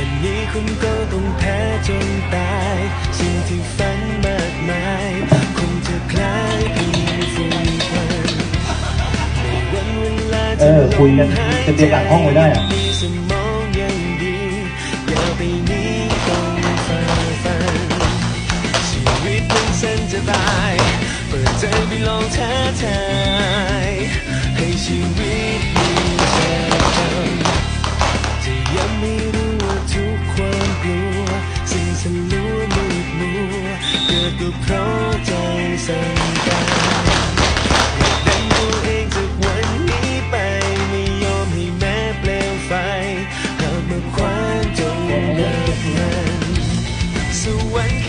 ท่านนี้คุณก็ต้องแพ้จนตาย สิ่งที่ฝันมากมายคงจะคล้ายเพียงฝุ่นควันในวันเวลาเออคุยกันจะเตรียมหลังห้องไว้ได้อะมีสมองยังดีอย่าไปหนี้ต้องฝ่าฟันชีวิตมันเส้นจะตาย เปิดใจไปลองท้าทายให้ชีวิต ก็เพราะใจสั่งการอยากดันตัวเองจากวันนี้ไป ไม่ยอมให้แม้เปลวไฟหากมาคว้างจนดับมันสวรรค์